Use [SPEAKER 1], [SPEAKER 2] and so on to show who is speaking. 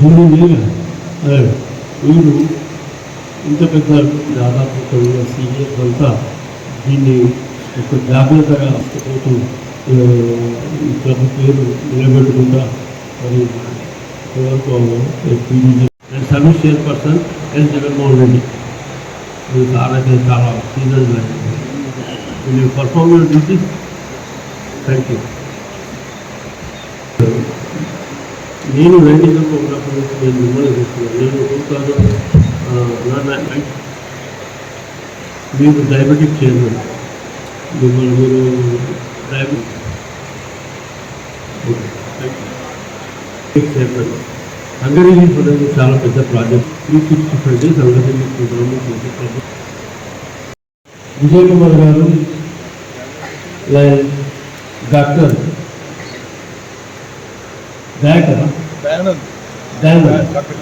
[SPEAKER 1] తొమ్మిది నెలలు అదే వీరు ఇంత పెద్ద దాదాపు తొమ్మిది సీనియర్స్ అంతా దీన్ని ఒక జాగ్రత్తగా పోతూ ఆ, ఈ క్లబ్ పేరు నిలబెట్టుకుంటా మరి ఇప్పటివరకు PDG and service chairperson S Jaganmohan Reddy me sir అయితే చాలా సీనియర్ మీరు perform your duties thank you నేను రైడింగ్లో ఉన్నప్పుడు నేను మిమ్మల్ని చూస్తున్నాను నేను కాదు. మీరు డయాబెటిక్ చైర్మన్ మిమ్మల్ని మీరు డయాబెటిక్ చైర్మన్ అంగరేజీ అనేది చాలా పెద్ద project. Three sixty five days అంగరేజీ
[SPEAKER 2] programme
[SPEAKER 1] Vijay Kumar garu doctor Dayakar Dayanand Dayanand doctor